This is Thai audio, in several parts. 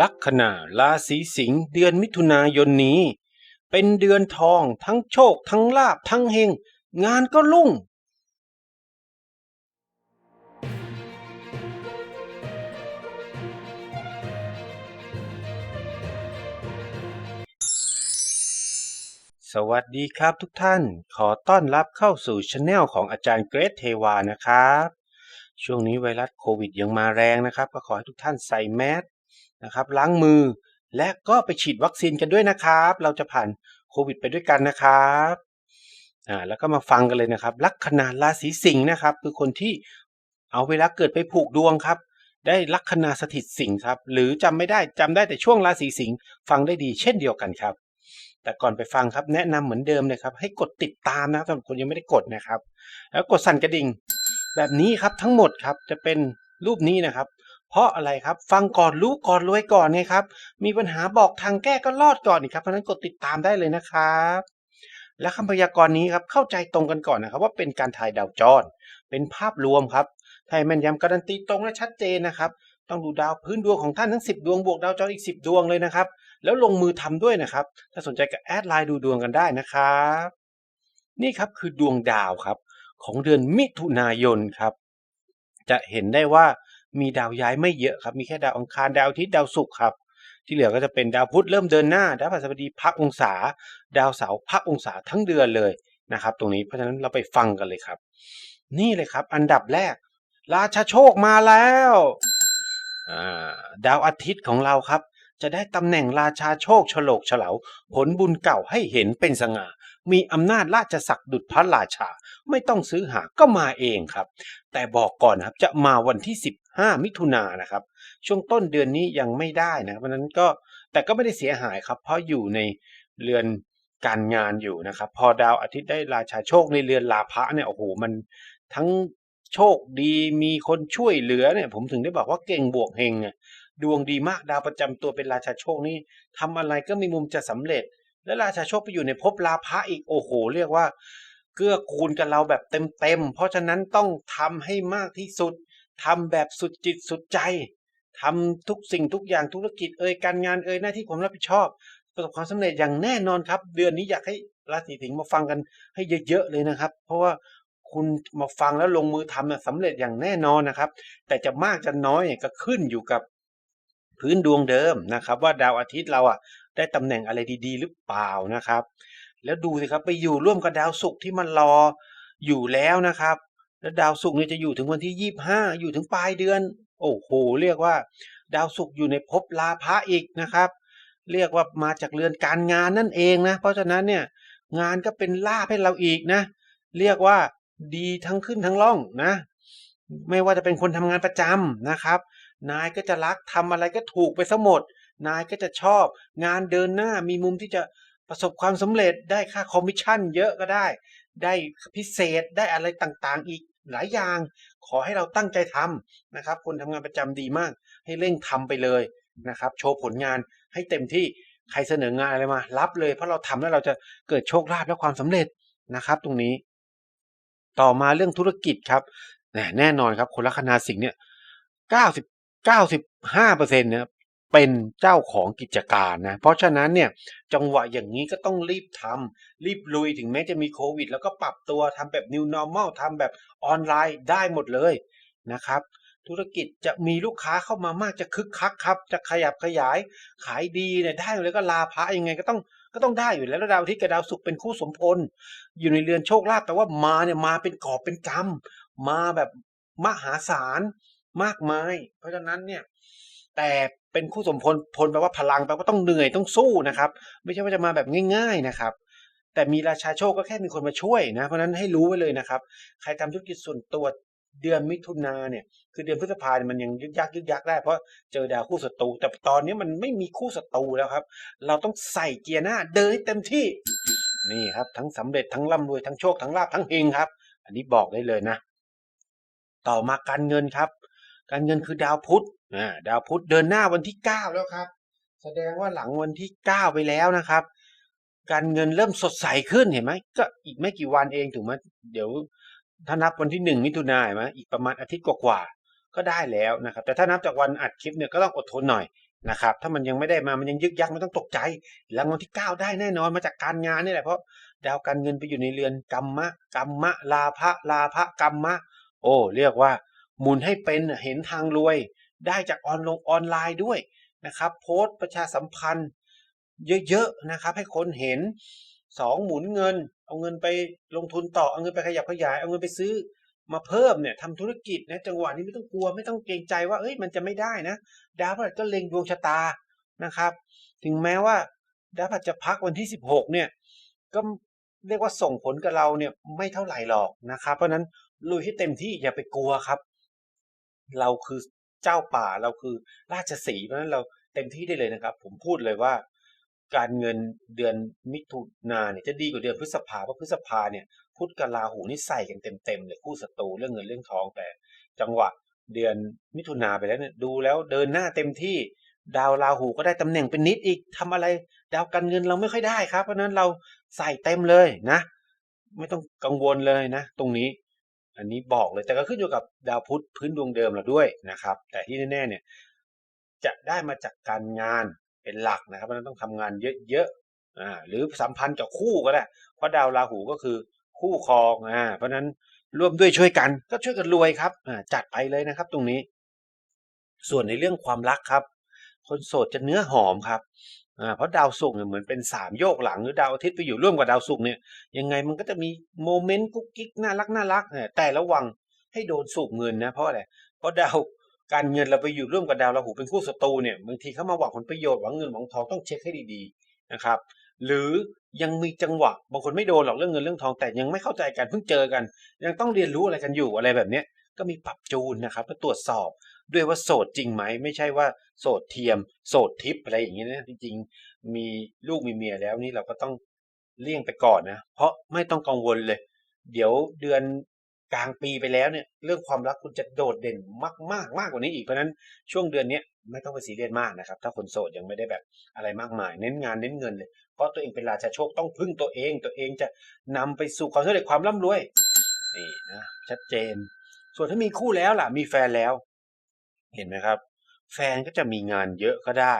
ลัคนาราศีสิงห์เดือนมิถุนายนนี้ เป็นเดือนทองทั้งโชคทั้งลาบทั้งเฮงงานก็รุ่ง สวัสดีครับทุกท่าน ขอต้อนรับเข้าสู่ช anel ของอาจารย์เกรทเทวานะครับ ช่วงนี้ไวรัสโควิดยังมาแรงนะครับ ก็ขอให้ทุกท่านใส่แมส นะครับ ล้างมือ และก็ไปฉีดวัคซีนกันด้วยนะครับ เราจะผ่านโควิดไปด้วยกันนะครับอ่าแล้วก็มาฟังกันเลยนะครับ ลัคนาราศีสิงห์นะครับ คือคนที่เอาเวลาเกิดไปผูกดวงครับ ได้ลัคนาสถิตสิงห์ครับ หรือจำไม่ได้จำได้แต่ช่วงราศีสิงห์ฟังได้ดีเช่นเดียวกันครับ แต่ก่อนไปฟังครับแนะนำเหมือนเดิมเลยครับ ให้กดติดตามนะครับสำหรับคนยังไม่ได้กดนะครับ แล้วกดสั่นกระดิ่ง แบบนี้ครับทั้งหมดครับจะเป็นรูปนี้นะครับ เพราะอะไรครับ ฟังก่อนรู้ก่อนรวยก่อนไงครับ มีปัญหาบอกทางแก้ก็รอดก่อนนี่ครับเพราะนั้นกดติดตามได้เลยนะครับ และคำพยากรณ์นี้ครับเข้าใจตรงกันก่อนนะครับ ว่าเป็นการถ่ายดาวจร เป็นภาพรวมครับถ้าให้แม่นยำการันตีตรงและชัดเจนนะครับ ต้องดูดาวพื้นดวงของท่านทั้ง 10 ดวงบวกดาวจรอีก 10 ดวงเลยนะครับ แล้วลงมือทำด้วยนะครับ ถ้าสนใจก็แอดไลน์ดูดวงกันได้นะครับนี่ครับคือดวงดาวครับ ของเดือนมิถุนายนครับ จะเห็นได้ว่า มีดาวย้ายไม่เยอะครับมีแค่ดาวอังคารดาวอาทิตย์ดาวศุกร์ครับที่เหลือก็จะเป็นดาวพุธเริ่มเดินหน้าดาวพฤหัสบดีพักองศา ดาวเสาร์พักองศาทั้งเดือนเลยนะครับ ตรงนี้เพราะฉะนั้นเราไปฟังกันเลยครับ นี่เลยครับ อันดับแรก ราชาโชคมาแล้วดาวอาทิตย์ของเราครับ จะได้ตำแหน่งราชาโชคฉลกเฉลาผลบุญเก่าให้เห็นเป็นสง่ามีอำนาจราชศักดิ์ดุจพระราชา ไม่ต้องซื้อหาก็มาเองครับ แต่บอกก่อนครับจะมาวันที่ 5 มิถุนายนนะครับ ช่วงต้นเดือนนี้ยังไม่ได้นะเพราะนั้นก็แต่ก็ไม่ได้เสียหายครับ เพราะอยู่ในเรือนการงานอยู่นะครับ พอดาวอาทิตย์ได้ราชาโชคในเรือนลาภะเนี่ยโอ้โหมันทั้งโชคดีมีคนช่วยเหลือเนี่ย ผมถึงได้บอกว่าเก่งบวกเฮงดวงดีมากดาวประจำตัวเป็นราชาโชคนี่ทำอะไรก็มีมุมจะสำเร็จ และราชาโชคไปอยู่ในภพลาภะอีกโอ้โห เรียกว่าเกื้อกูลกับเราแบบเต็มๆ เพราะฉะนั้นต้องทำให้มากที่สุด ทำแบบสุดจิตสุดใจทำทุกสิ่งทุกอย่างธุรกิจเอ่ยการงานเอ่ยหน้าที่ความรับผิดชอบ ประสบความสำเร็จอย่างแน่นอนครับ เดือนนี้อยากให้ราศีสิงห์มาฟังกันให้เยอะๆเลยนะครับ เพราะว่าคุณมาฟังแล้วลงมือทำน่ะสำเร็จอย่างแน่นอนนะครับ แต่จะมากจะน้อยเนี่ยก็ขึ้นอยู่กับพื้นดวงเดิมนะครับ ว่าดาวอาทิตย์เราอะได้ตำแหน่งอะไรดีๆ หรือเปล่านะครับ แล้วดูสิครับไปอยู่ร่วมกับดาวศุกร์ที่มันรออยู่แล้วนะครับ แล้วดาวศุกร์เนี่ยจะอยู่ถึงวันที่ยี่ห้าอยู่ถึงปลายเดือน โอ้โห เรียกว่า ดาวศุกร์อยู่ในภพลาภะอีกนะครับ เรียกว่ามาจากเรือนการงานนั่นเองนะ เพราะฉะนั้นเนี่ยงานก็เป็นลาภให้เราอีกนะ เรียกว่าดีทั้งขึ้นทั้งล่องนะ ไม่ว่าจะเป็นคนทำงานประจำนะครับ นายก็จะรักทำอะไรก็ถูกไปซะหมด นายก็จะชอบ งานเดินหน้ามีมุมที่จะประสบความสำเร็จได้ค่าคอมมิชชั่นเยอะก็ได้ ได้พิเศษได้อะไรต่างๆอีก หลายอย่าง ขอให้เราตั้งใจทำนะครับ คนทำงานประจำดีมาก ให้เร่งทำไปเลยนะครับ โชว์ผลงานให้เต็มที่ใครเสนองานอะไรมา รับเลย เพราะเราทำแล้วเราจะเกิดโชคลาภและความสำเร็จนะครับ ตรงนี้ ต่อมาเรื่องธุรกิจครับแน่แน่นอนครับ คนลัคนาสิงห์เนี่ยเก้าสิบเก้าสิบห้าเปอร์เซ็นต์เนี่ย เป็นเจ้าของกิจการนะ เพราะฉะนั้นเนี่ยจังหวะอย่างนี้ก็ต้องรีบทำรีบลุยถึงแม้จะมีโควิด แล้วก็ปรับตัวทำแบบ new normal ทำแบบออนไลน์ได้หมดเลยนะครับ ธุรกิจจะมีลูกค้าเข้ามามากจะคึกคักครับ จะขยับขยายขายดีเนี่ยได้เลยก็ลาพระยังไงก็ต้องก็ต้องได้อยู่แล้วแล้วดาวอาที่กับดาวศุกร์เป็นคู่สมพล อยู่ในเรือนโชคลาภแต่ว่ามาเนี่ยมาเป็นกอบเป็นกำมาแบบมหาศาลมากมาย เพราะฉะนั้นเนี่ย แต่เป็นคู่สมพลพลแปลว่าพลังแปลว่าต้องเหนื่อยต้องสู้นะครับ ไม่ใช่ว่าจะมาแบบง่าย ๆนะครับ แต่มีราชาโชคก็แค่มีคนมาช่วยนะ เพราะนั้นให้รู้ไว้เลยนะครับ ใครทำธุรกิจส่วนตัวเดือนมิถุนาเนี่ย คือเดือนพฤษภาเนี่ยมันยังยึกยักยึกยักได้เพราะเจอดาวคู่ศัตรูแต่ตอนนี้มันไม่มีคู่ศัตรูแล้วครับ เราต้องใส่เกียร์หน้าเดินให้เต็มที่ นี่ครับ ทั้งสำเร็จทั้งร่ำรวยทั้งโชคทั้งลาภทั้งเฮงครับ อันนี้บอกได้เลยนะ ต่อมาการเงินครับ การเงินคือดาวพุธอ่าดาวพุธเดินหน้าวันที่เก้าแล้วครับ แสดงว่าหลังวันที่เก้าไปแล้วนะครับ การเงินเริ่มสดใสขึ้นเห็นไหมก็อีกไม่กี่วันเองถูกไหมเดี๋ยวถ้านับวันที่หนึ่งมิถุนายนไหมอีกประมาณอาทิตย์กว่าๆก็ได้แล้วนะครับ แต่ถ้านับจากวันอัดคลิปเนี่ยก็ต้องอดทนหน่อยนะครับ ถ้ามันยังไม่ได้มามันยังยึกยักไม่ต้องตกใจรางวัลที่ 9 ได้แน่นอนมาจากการงานนี่แหละเพราะดาวการเงินไปอยู่ในเรือนกรรมะกรรมะลาภะลาภะกรรมะ โอ้ เรียกว่า หมุนให้เป็นเห็นทางรวย ได้จากออนลงออนไลน์ด้วยนะครับ โพสต์ประชาสัมพันธ์ เยอะๆนะครับ ให้คนเห็นสองหมุนเงิน เอาเงินไปลงทุนต่อเอาเงินไปขยับขยาย เอาเงินไปซื้อมาเพิ่มเนี่ยทำธุรกิจนะจังหวะนี้ไม่ต้องกลัวไม่ต้องเกรงใจว่าเอ้ยมันจะไม่ได้นะดาวพฤหัสก็เล็งดวงชะตานะครับ ถึงแม้ว่าดาวพฤหัสจะพักวันที่ 16 เนี่ยก็เรียกว่าส่งผลกับเราเนี่ยไม่เท่าไหร่หรอกนะครับ เพราะฉะนั้นลุยให้เต็มที่อย่าไปกลัวครับ เราคือเจ้าป่าเราคือราชสีห์เพราะฉะนั้นเราเต็มที่ได้เลยนะครับ ผมพูดเลยว่า การเงินเดือนมิถุนาเนี่ยจะดีกว่าเดือนพฤษภาเพราะพฤษภาเนี่ยพุธกับราหูนี่ใส่กันเต็มๆเลยคู่ศัตรูเรื่องเงินเรื่องทองแต่ จังหวะเดือนมิถุนาไปแล้วเนี่ยดูแล้วเดินหน้าเต็มที่ดาวราหูก็ได้ตำแหน่งเป็นนิดอีกทำอะไร ดาวการเงินเราไม่ค่อยได้ครับ เพราะนั้นเราใส่เต็มเลยนะ ไม่ต้องกังวลเลยนะ ตรงนี้ อันนี้บอกเลยแต่ก็ขึ้นอยู่กับดาวพุธพื้นดวงเดิมเราด้วยนะครับ แต่ที่แน่ๆเนี่ยจะได้มาจากการงานเป็นหลักนะครับเพราะนั้นต้องทำงานเยอะๆอ่าหรือสัมพันธ์กับคู่ก็ได้เพราะดาวราหูก็คือคู่ครองอ่าเพราะนั้นร่วมด้วยช่วยกันก็ช่วยกันรวยครับอ่าจัดไปเลยนะครับตรงนี้ ส่วนในเรื่องความรักครับ คนโสดจะเนื้อหอมครับ เพราะดาวศุกร์เนี่ยเหมือนเป็นสามโยกหลังหรือดาวอาทิตย์ไปอยู่ร่วมกับดาวศุกร์เนี่ยยังไงมันก็จะมีโมเมนต์กุ๊กกิ๊กน่ารักน่ารักนะแต่ระวังให้โดนสูบเงินนะเพราะอะไรเพราะดาวการเงินเราไปอยู่ร่วมกับดาวราหูเป็นคู่ศัตรูเนี่ยบางทีเขามาหวังผลประโยชน์หวังเงินหวังทองต้องเช็คให้ดีๆนะครับ หรือยังมีจังหวะบางคนไม่โดนหรอกเรื่องเงินเรื่องทองแต่ยังไม่เข้าใจกันเพิ่งเจอกัน ยังต้องเรียนรู้อะไรกันอยู่อะไรแบบเนี้ยก็มีปรับจูนนะครับเพื่อตรวจสอบ ด้วยว่าโสดจริงไหม ไม่ใช่ว่าโสดเทียม โสดทิพย์อะไรอย่างเงี้ยนะจริงๆ มีลูกมีเมียแล้วนี่เราก็ต้องเลี่ยงไปก่อนนะ เพราะไม่ต้องกังวลเลย เดี๋ยวเดือนกลางปีไปแล้วเนี่ย เรื่องความรักคุณจะโดดเด่นมากมากมากกว่านี้อีกเพราะนั้นช่วงเดือนเนี้ยไม่ต้องไปซีเรียสมากนะครับ ถ้าคนโสดยังไม่ได้แบบอะไรมากมาย เน้นงานเน้นเงินเลยเพราะตัวเองเป็นราชาโชคต้องพึ่งตัวเอง ตัวเองจะนำไปสู่ความสำเร็จความร่ำรวยนี่นะชัดเจน ส่วนถ้ามีคู่แล้วล่ะมีแฟนแล้ว เห็นไหมครับ แฟนก็จะมีงานเยอะก็ได้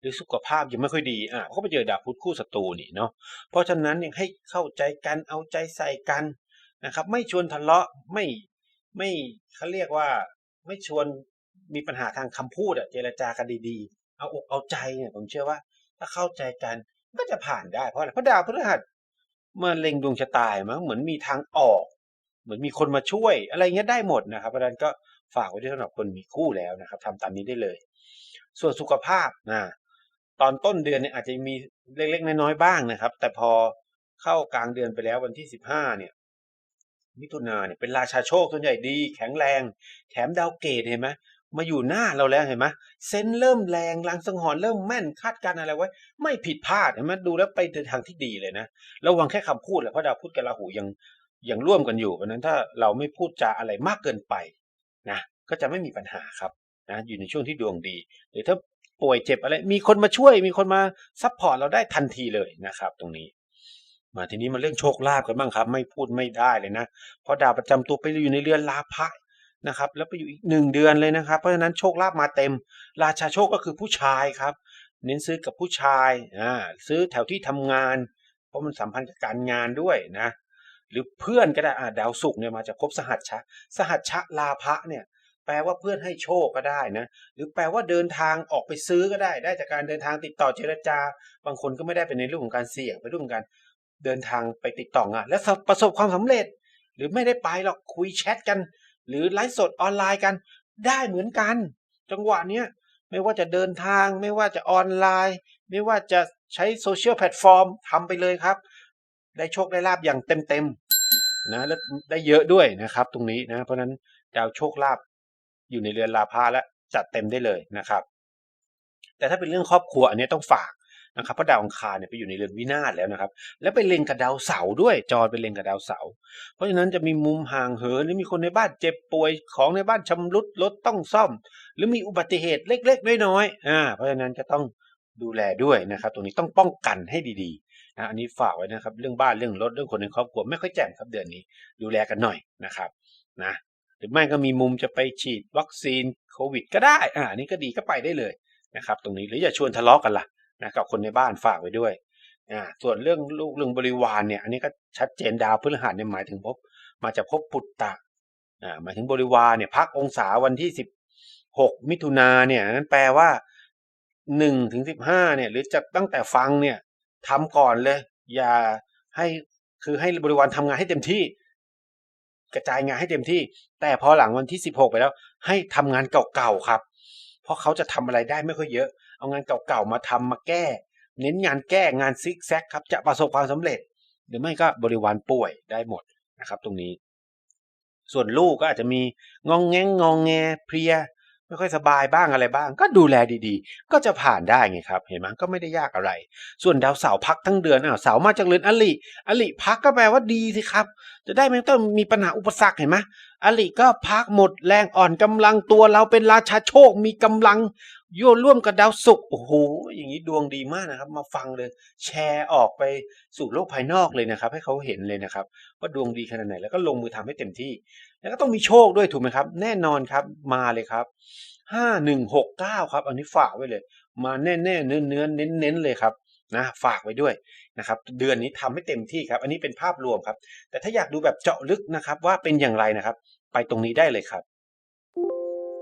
หรือสุขภาพยังไม่ค่อยดีอะเขาไปเจอดาวพุธคู่ศัตรูนี่เนาะเพราะฉะนั้นยังให้เข้าใจกันเอาใจใส่กันนะครับ ไม่ชวนทะเลาะไม่ไม่เขาเรียกว่าไม่ชวนมีปัญหาทางคำพูดอะเจรจากันดีๆ เอาอกเอาใจเนี่ยผมเชื่อว่า ถ้าเข้าใจกันก็จะผ่านได้เพราะอะไรเพราะดาวพฤหัสมาเล็งดวงชะตามั้งเหมือนมีทางออก เหมือนมีคนมาช่วย อะไรเงี้ยได้หมดนะครับเพราะฉะนั้นก็ ฝากไว้ด้วยสำหรับคนมีคู่แล้วนะครับทำตามนี้ได้เลย ส่วนสุขภาพนะตอนต้นเดือนเนี่ยอาจจะมีเล็กๆน้อยๆบ้างนะครับ แต่พอเข้ากลางเดือนไปแล้ววันที่สิบห้าเนี่ย มิถุนาเนี่ยเป็นราชาโชคส่วนใหญ่ดี แข็งแรง แถมดาวเกตเห็นไหมมาอยู่หน้าเราแล้วเห็นไหมเซนเริ่มแรงลังสังหรณ์เริ่มแม่นคาดการณ์อะไรไว้ ไม่ผิดพลาดเห็นไหมดูแล้วไปในทางที่ดีเลยนะระวังแค่คำพูดแหละเพราะดาวพุธกับราหูยังยังร่วมกันอยู่เพราะนั้นถ้าเราไม่พูดจาอะไรมากเกินไป นะก็จะไม่มีปัญหาครับนะอยู่ในช่วงที่ดวงดี หรือถ้าป่วยเจ็บอะไร มีคนมาช่วย มีคนมาซัพพอร์ตเราได้ทันทีเลยนะครับ ตรงนี้ มาทีนี้มาเรื่องโชคลาภกันบ้างครับ ไม่พูดไม่ได้เลยนะ เพราะดาวประจำตัวไปอยู่ในเรือนลาภะนะครับ แล้วไปอยู่อีกหนึ่งเดือนเลยนะครับ เพราะฉะนั้นโชคลาภมาเต็ม ราชาโชคก็คือผู้ชายครับ เน้นซื้อกับผู้ชายอ่าซื้อแถวที่ทำงาน เพราะมันสัมพันธ์กับการงานด้วยนะ หรือเพื่อนก็ได้อ่าดาวศุกร์เนี่ยมาจากภพสหัชชะ สหัชชะลาภะเนี่ยแปลว่าเพื่อนให้โชคก็ได้นะ หรือแปลว่าเดินทางออกไปซื้อก็ได้ ได้จากการเดินทางติดต่อเจรจา บางคนก็ไม่ได้เป็นในเรื่องของการเสี่ยงไปรื่องของการเดินทางไปติดต่องานและประสบความสำเร็จ หรือไม่ได้ไปหรอกคุยแชทกัน หรือไลฟ์สดออนไลน์กัน ได้เหมือนกัน จังหวะเนี้ยไม่ว่าจะเดินทาง ไม่ว่าจะออนไลน์ ไม่ว่าจะใช้โซเชียลแพลตฟอร์มทำไปเลยครับ ได้โชคได้ลาบอย่างเต็มๆนะและได้เยอะด้วยนะครับ ตรงนี้นะ เพราะนั้นดาวโชคลาภอยู่ในเรือนลาภาและจัดเต็มได้เลยนะครับ แต่ถ้าเป็นเรื่องครอบครัวอันนี้ต้องฝากนะครับเพราะดาวอังคารเนี่ยไปอยู่ในเรือนวินาศแล้วนะครับ แล้วไปเล็งกับดาวเสาร์ด้วยจรไปเล็งกับดาวเสาร์เพราะฉะนั้นจะมีมุมห่างเหินหรือมีคนในบ้านเจ็บป่วยของในบ้านชำรุดรถต้องซ่อม หรือมีอุบัติเหตุเล็กๆน้อยๆอ่าเพราะฉะนั้นจะต้องดูแลด้วยนะครับ ตรงนี้ต้องป้องกันให้ดี นะอันนี้ฝากไว้นะครับ เรื่องบ้านเรื่องรถเรื่องคนในครอบครัวไม่ค่อยแจ่มครับเดือนนี้ ดูแลกันหน่อยนะครับนะหรือไม่ก็มีมุมจะไปฉีดวัคซีนโควิด ก็ได้อ่านนี้ก็ดีก็ไปได้เลยนะครับ ตรงนี้หรืออย่าชวนทะเลาะกันล่ะนะกับคนในบ้านฝากไว้ด้วยอ่าส่วนเรื่องลูกเรื่องบริวารเนี่ย อันนี้ก็ชัดเจนดาวพฤหัสเนี่ยหมายถึงภพมาจากภพปุตตะอ่าหมายถึงบริวารเนี่ยพักองศาวันที่สิบหกมิถุนาเนี่ยนั้นแปลว่าหนึ่งถึงสิบห้าเนี่ย หรือจะตั้งแต่ฟังเนี่ย ทำก่อนเลย อย่าให้คือให้บริวารทำงานให้เต็มที่ กระจายงานให้เต็มที่ แต่พอหลังวันที่16ไปแล้ว ให้ทำงานเก่าๆครับ เพราะเขาจะทำอะไรได้ไม่ค่อยเยอะ เอางานเก่าๆมาทำมาแก้ เน้นงานแก้งานซิกแซกครับ จะประสบความสำเร็จ หรือไม่ก็บริวารป่วยได้หมดนะครับ ตรงนี้ ส่วนลูกก็อาจจะมีงองแงงงองแงเพลีย ไม่ค่อยสบายบ้างอะไรบ้าง ก็ดูแลดีๆ ก็จะผ่านได้ไงครับ เห็นไหมก็ไม่ได้ยากอะไร ส่วนดาวเสาร์พักทั้งเดือนอ้าวเสาร์มาจากเรือนอลิอลิพักก็แปลว่าดีสิครับ จะได้ไม่ต้องมีปัญหาอุปสรรคเห็นไหมอลิก็พักหมดแรงอ่อนกำลังตัวเราเป็นราชาโชคมีกำลัง โยร่วมกับดาวศุกร์โอ้โหอย่างนี้ดวงดีมากนะครับ มาฟังเลย แชร์ออกไปสู่โลกภายนอกเลยนะครับ ให้เขาเห็นเลยนะครับ ว่าดวงดีขนาดไหนแล้วก็ลงมือทำให้เต็มที่ แล้วก็ต้องมีโชคด้วยถูกไหมครับ แน่นอนครับมาเลยครับห้าหนึ่งหกเก้าครับ อันนี้ฝากไว้เลย มาแน่ๆเนื้อเนื้อเน้นเน้นเลยครับนะฝากไว้ด้วยนะครับเดือนนี้ทำให้เต็มที่ครับ อันนี้เป็นภาพรวมครับ แต่ถ้าอยากดูแบบเจาะลึกนะครับ ว่าเป็นอย่างไรนะครับ ไปตรงนี้ได้เลยครับ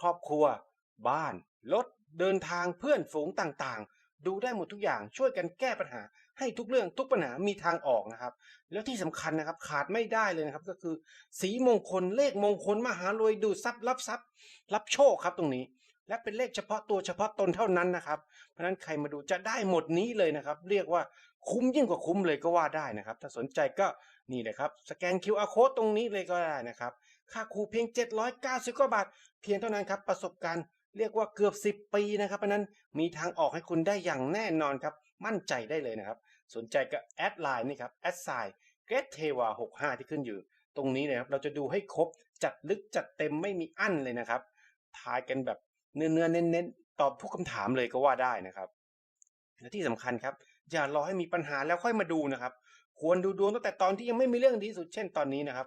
ครอบครัว บ้าน รถ เดินทางเพื่อนฝูงต่างๆ ดูได้หมดทุกอย่างช่วยกันแก้ปัญหา ให้ทุกเรื่องทุกปัญหามีทางออกนะครับ แล้วที่สำคัญนะครับขาดไม่ได้เลยนะครับก็คือ สีมงคลเลขมงคลมหารวยดูทรัพย์รับทรัพย์ รับโชคครับตรงนี้ และเป็นเลขเฉพาะตัวเฉพาะตนเท่านั้นนะครับเพราะฉะนั้นใครมาดูจะได้หมดนี้เลยนะครับ เรียกว่าคุ้มยิ่งกว่าคุ้มเลยก็ว่าได้นะครับ ถ้าสนใจก็นี่เลยครับสแกน QR code ตรงนี้เลยก็ได้นะครับ ค่าครูเพียง 790กว่าบาท เพียงเท่านั้นครับ ประสบการณ์เรียกว่าเกือบ 10 ปีนะครับเพราะนั้นมีทางออกให้คุณได้อย่างแน่นอนครับ มั่นใจได้เลยนะครับ สนใจก็แอดไลน์นี่ครับแอดไซน์เกรทเทวา65 ที่ขึ้นอยู่ ตรงนี้นะครับเราจะดูให้ครบจัดลึกจัดเต็มไม่มีอั้นเลยนะครับทายกันแบบเนื้อเนื้อๆเน้นๆ ตอบทุกคำถามเลยก็ว่าได้นะครับและที่สำคัญครับ อย่ารอให้มีปัญหาแล้วค่อยมาดูนะครับ ควรดูดวงตั้งแต่ตอนที่ยังไม่มีเรื่องดีสุดเช่นตอนนี้นะครับ